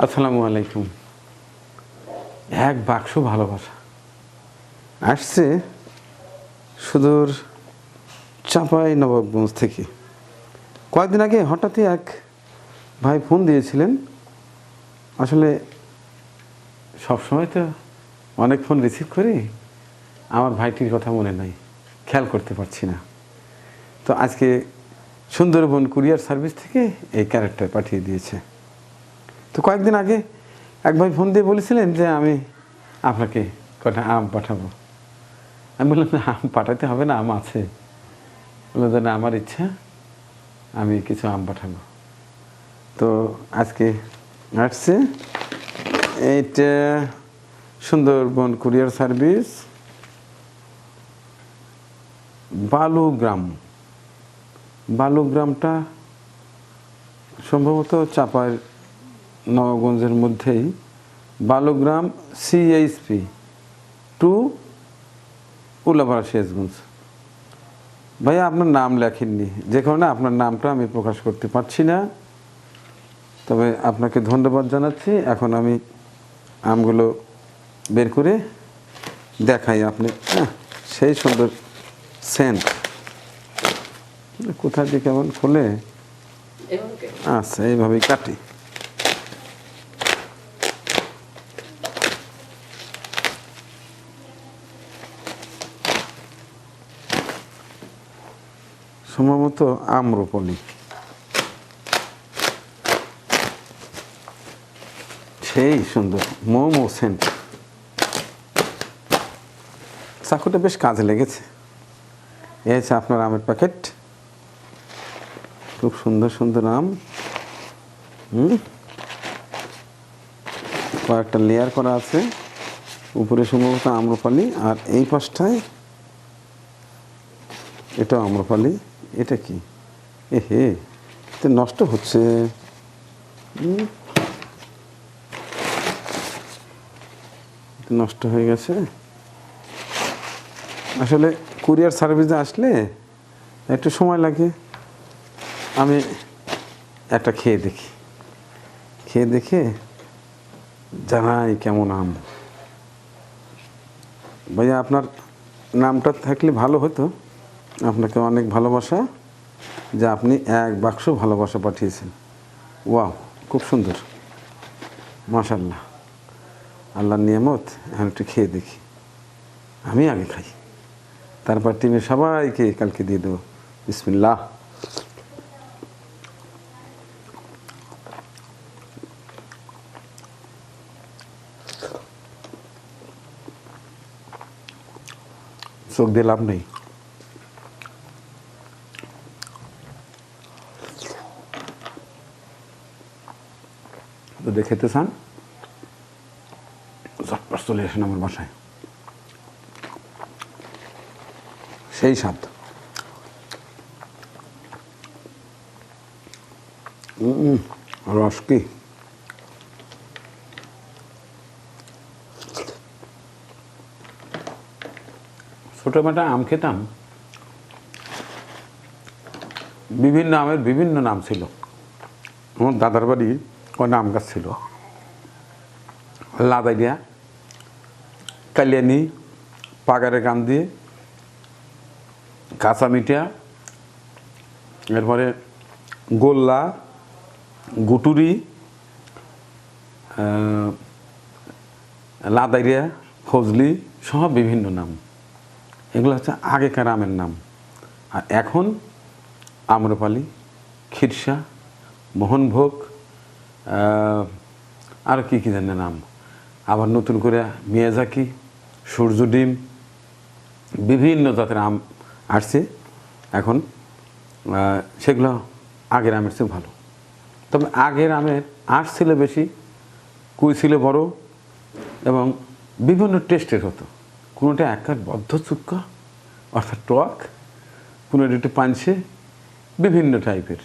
আসসালামু আলাইকুম। এক বাক্স ভালোবাসা। আসছে সুদূর চাঁপাই নবাবগঞ্জ থেকে। কয়েকদিন আগে হঠাৎই এক ভাই ফোন দিয়েছিলেন। আসলে সবসময় তো অনেক ফোন রিসিভ করি, আমার ভাইটির কথা মনে নাই, খেয়াল করতে পারছি না। তো আজকে সুন্দরবন কুরিয়ার সার্ভিস থেকে এই ক্যারেক্টার পাঠিয়ে দিয়েছে। তো কয়েকদিন আগে এক ভাই ফোন দিয়ে বলেছিলেন যে আমি আপনাকে কটা আম পাঠাবো। আমি বললাম, না, আম পাঠাতে হবে না, আম আছে। বলল যে, না, আমার ইচ্ছা, আমি কিছু আম পাঠাবো। তো আজকে আসছে। এইটা সুন্দরবন কুরিয়ার সার্ভিস, বালুগ্রাম। বালুগ্রামটা সম্ভবত চাপার নবগঞ্জের মধ্যেই বালুগ্রাম সিএইচপি টু উল্লাপাড়া শেষগঞ্জ ভাইয়া আপনার নাম লেখেননি। যে কারণে আপনার নামটা আমি প্রকাশ করতে পারছি না। তবে আপনাকে ধন্যবাদ জানাচ্ছি। এখন আমি আমগুলো বের করে দেখাই আপনি। আহ, সেই সুন্দর সেন্ট কোথা দিয়ে কেমন খোলে আচ্ছা এইভাবেই কাটি। সম্ভবত আম্রপলি সেই সুন্দর মোমো সেন্ট চাকুটা বেশ কাজে লেগেছে। এ হচ্ছে আপনার আমের প্যাকেট। খুব সুন্দর সুন্দর আম। কয়েকটা লেয়ার করা আছে। উপরে সম্ভবত আম্রপালি আর এই পাশটায় এটা আম্রপালি এটা কি? এ হে এটা নষ্ট হচ্ছে। নষ্ট হয়ে গেছে। আসলে কুরিয়ার সার্ভিসে আসলে একটু সময় লাগে। আমি একটা খেয়ে দেখি। খেয়ে দেখে জানাই কেমন আম। ভাইয়া, আপনার নামটা থাকলে ভালো হতো। আপনাকে অনেক ভালোবাসা যে আপনি এক বাক্স ভালোবাসা পাঠিয়েছেন। ওয়াও, খুব সুন্দর। মাশাল্লাহ আল্লাহর নিয়ামত, এখন একটু খেয়ে দেখি। আমি আগে খাই। তারপর টিমের সবাইকে কালকে দিয়ে দেবো। বিসমিল্লাহ। চোখ দিয়ে লাভ নেই। যদি খেতে চান? চটপট চলে আসেন আমার বাসায়। সেই স্বাদ। রস কি? ছোটোবেলা আম খেতাম। বিভিন্ন আমের বিভিন্ন নাম ছিল। আমার দাদার বাড়ি কয়টা নাম গাছ ছিল? লাদাইয়া, কালিয়ানি, পাগারে গান দিয়ে কাঁচা মিঠা এরপরে গোল্লা, গুটুরি লাদাইরিয়া ফজলি সব বিভিন্ন নাম। এগুলো হচ্ছে আগেকার আমের নাম। আর এখন আম্রপালি, খিরসা, মোহনভোগ আর কি কি জানে নাম? আবার নতুন করে মিয়াজাকি, সূর্য ডিম, বিভিন্ন জাতের আম আসছে এখন। সেগুলো আগের আমের চেয়ে ভালো। তবে আগের আমের আঁশ ছিল বেশি, কুই ছিল বড় এবং বিভিন্ন টেস্টের হতো। কোনোটা একার বদ্ধ চুক্কা, অর্থাৎ টক, কোনোটা একটু পাঞ্চে বিভিন্ন টাইপের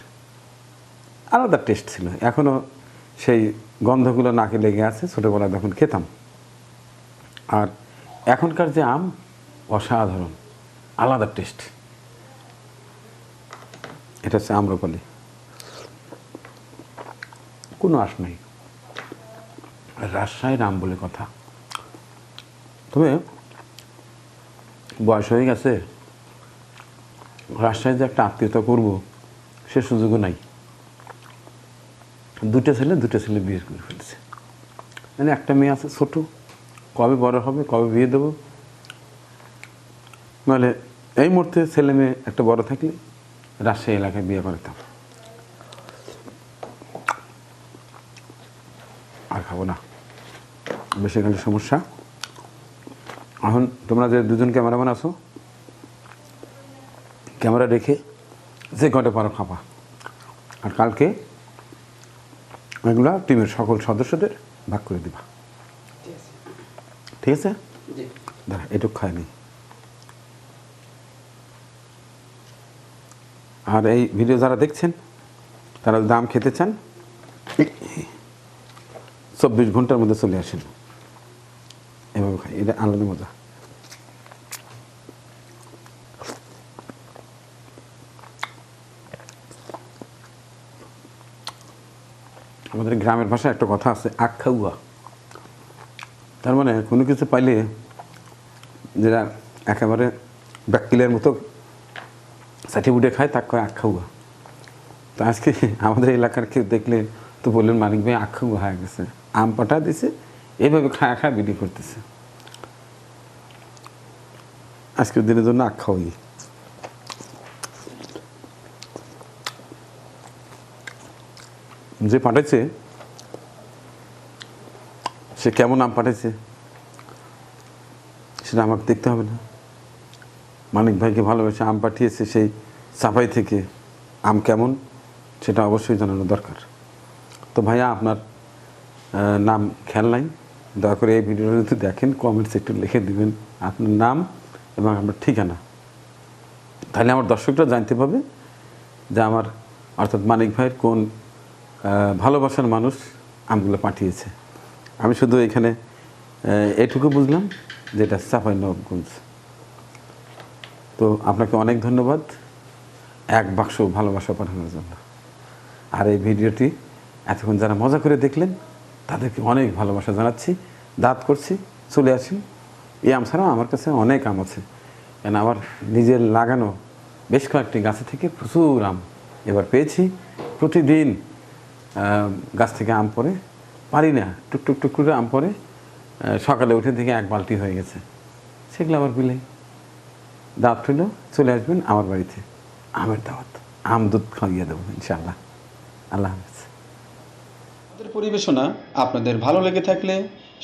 আলাদা টেস্ট ছিল। এখনও সেই গন্ধগুলো নাকে লেগে আছে, ছোটোবেলায় যখন খেতাম। আর এখনকার যে আম, অসাধারণ, আলাদা টেস্ট। এটা হচ্ছে আম্রপালি। কোনো আশ নাই। রাজশাহীর আম বলে কথা। তবে বয়স হয়ে গেছে। রাজশাহীতে একটা আত্মীয়তা করব, সে সুযোগও নাই। দুটো ছেলে দুটো ছেলে বিয়ে করে ফেলেছে। মানে একটা মেয়ে আছে ছোট, কবে বড় হবে, কবে বিয়ে দেবো? মানে এই মুহূর্তে ছেলে মেয়ে একটা বড় থাকলে রাজশাহী এলাকায় বিয়ে করতাম আর খাব না। বেশি গেলে সমস্যা। এখন তোমরা যে দুজন ক্যামেরাম্যান আছো, ক্যামেরা রেখে যে কটা পারো খাবা। আর কালকে এগুলা টিমের সকল সদস্যদের ভাগ করে দিবা। ঠিক আছে? দাঁড়া এটুক খায়নি আর এই ভিডিও যারা দেখছেন তারা দাম খেতে চান চব্বিশ ঘণ্টার মধ্যে চলে আসেন। এভাবে খাই এটা আলাদা মজা। আমাদের গ্রামের ভাষায় একটা কথা আছে আখ খাউয়া তার মানে কোনো কিছু পাইলে যেটা একেবারে ব্যাকটেরিয়ার মতো সাটি বুটে খায়, তাকে কয় আখ খাউয়া তো আজকে আমাদের এলাকার কেউ দেখলে তো বললেন মালিক ভাই আখ খাউয়া হয়ে গেছে। আম পাঠা দিছে এইভাবে খায়া খায়া, বিক্রি করতেছে। আজকের দিনের জন্য আখ যে পাঠাইছে, সে কেমন আম পাঠাইছে, সেটা আমাকে দেখতে হবে না। মানিক ভাইকে ভালোবেসে আম পাঠিয়েছে সেই চাপাই থেকে আম কেমন, সেটা অবশ্যই জানানো দরকার। তো ভাইয়া, আপনার নাম খেয়াল নাই, দয়া করে এই ভিডিওটা যদি দেখেন কমেন্টস একটু লিখে দিবেন আপনার নাম এবং আপনার ঠিকানা। তাহলে আমার দর্শকরা জানতে পাবে যে আমার, অর্থাৎ মানিক ভাইয়ের কোন ভালোবাসার মানুষ আমগুলো পাঠিয়েছে। আমি শুধু এখানে এটুকু বুঝলাম যে এটা চাপাই নবগঞ্জ তো আপনাকে অনেক ধন্যবাদ। এক বাক্স ভালোবাসা পাঠানোর জন্য। আর এই ভিডিওটি এতক্ষণ যারা মজা করে দেখলেন, তাদেরকে অনেক ভালোবাসা জানাচ্ছি, দাঁত করছি, চলে আসি। এই আম ছাড়াও আমার কাছে অনেক আম আছে। কেন আমার নিজের লাগানো বেশ কয়েকটি গাছে থেকে প্রচুর আম এবার পেয়েছি। প্রতিদিন গাছ থেকে আম পড়ে। পারি না টুক টুক করে আম পরে সকালে উঠে থেকে এক বালতি হয়ে গেছে। সেগুলো আবার বিলাই দাওয়াত হইল, চলে আসবেন আমার বাড়িতে। আমের দাওয়াত। আম দুধ খাইয়ে দেবো, ইনশাআল্লাহ। আল্লাহ হাফেজ। আমাদের পরিবেশনা আপনাদের ভালো লেগে থাকলে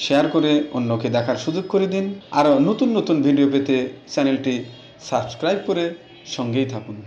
শেয়ার করে অন্যকে দেখার সুযোগ করে দিন। আরও নতুন নতুন ভিডিও পেতে চ্যানেলটি সাবস্ক্রাইব করে সঙ্গেই থাকুন।